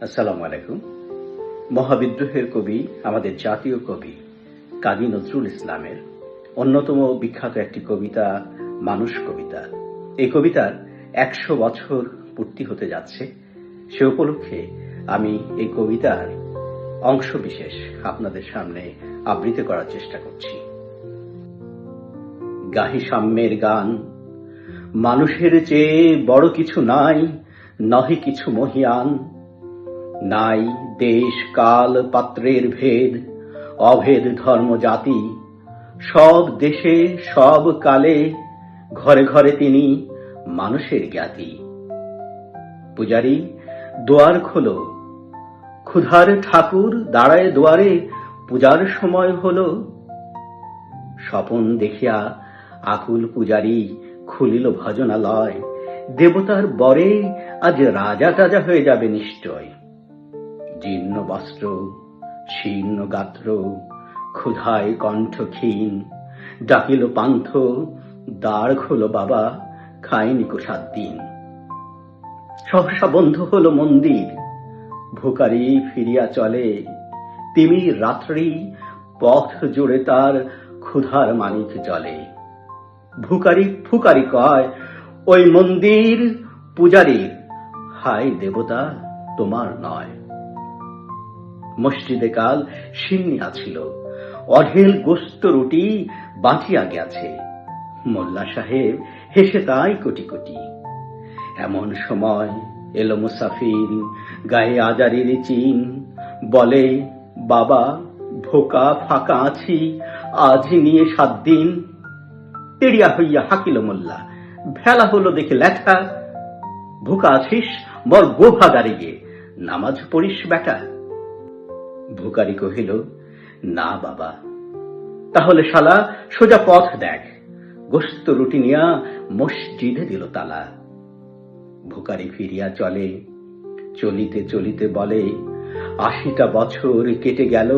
আসসালামু আলাইকুম। মহাবিদ্রোহের কবি, আমাদের জাতীয় কবি কাজী নজরুল ইসলামের অন্যতম বিখ্যাত একটি কবিতা, মানুষ কবিতা। এই কবিতার একশো বছর পূর্তি হতে যাচ্ছে। সে উপলক্ষে আমি এই কবিতার অংশ বিশেষ আপনাদের সামনে আবৃত করার চেষ্টা করছি। গাহি সাম্যের গান, মানুষের চেয়ে বড় কিছু নাই, নহে কিছু মহিয়ান। নাই দেশ কাল পাত্রের ভেদ, অভেদ ধর্ম জাতি। সব দেশে, সব কালে, ঘরে ঘরে তিনি মানুষের জ্ঞাতি। পূজারি, দুয়ার খোলো। ক্ষুধার ঠাকুর দাঁড়ায় দুয়ারে, পূজার সময় হলো। স্বপন দেখিয়া আকুল পূজারি খুলিল ভজনালয়। দেবতার বরে আজ রাজা টাজা হয়ে যাবে নিশ্চয়। জীর্ণ বস্ত্র শীর্ণ গাত্র, ক্ষুধায় কণ্ঠ ক্ষীণ, ডাকিল পান্থ দাঁড় খোলো বাবা খায়নি কো সাত দিন সহসা বন্ধ হলো মন্দির, ভুকারি ফিরিয়া চলে, তিমি রাত্রি পথ জুড়ে তার ক্ষুধার মানিক জলে। ভুকারি ফুকারি কয়, ওই মন্দির পূজারীর হাই দেবতা, তোমার নয়। মসজিদে কাল সিন্নি আছিল। অঢেল গোস্ত রুটি বাঁচিয়া গেছে। মোল্লা সাহেব হেসে তাই কোটি কোটি। এমন সময় এলো মুসাফির, গায়ে আজারির চিন। বলে, বাবা, ভোকা ফাঁকা আছি, আজ নিয়ে সাত দিন। তেড়িয়া হইয়া হাকিল মোল্লা, ভেলা হলো দেখে লেখা ভোকা আছিস, বল গোভা গাড়িগে নামাজ পড়িস বেটা। ভুকারি কহিল, না বাবা, তাহলে শালা সোজা পথ দেখ। গোস্ত রুটি নিয়া মসজিদে দিল তালা। ভুকারি ফিরিয়া চলে, চলিতে চলিতে বলে, আশিটা বছর কেটে গেল,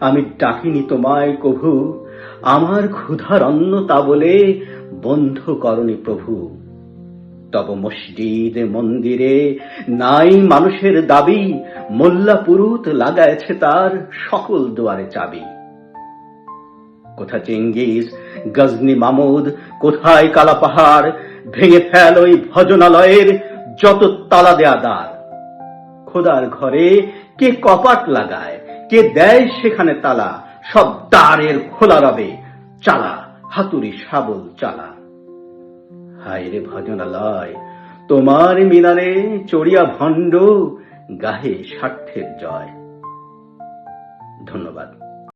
আমি ডাকিনি তোমায় কভু। আমার ক্ষুধার অন্ন তা বলে বন্ধ করনি প্রভু। তব মসজিদ মন্দিরে নাই মানুষের দাবি মোল্লা পুরুত লাগাইছে তার সকল দুয়ারে চাবি। কোথা চেঙ্গিস, গজনি মামুদ, কোথায় কালা পাহাড়, ভেঙে ফেল ওই ভজনালয়ের যত তালা দেয়া দ্বার। খোদার ঘরে কে কপাট লাগায়, কে দেয় সেখানে তালা, সব দ্বারের খোলা রবে, চালা, হাতুড়ি শাবল চালা। হায় রে ভজনালয়, তোমার মিনারে চড়িয়া ভণ্ড গাহে স্বার্থের জয়। ধন্যবাদ।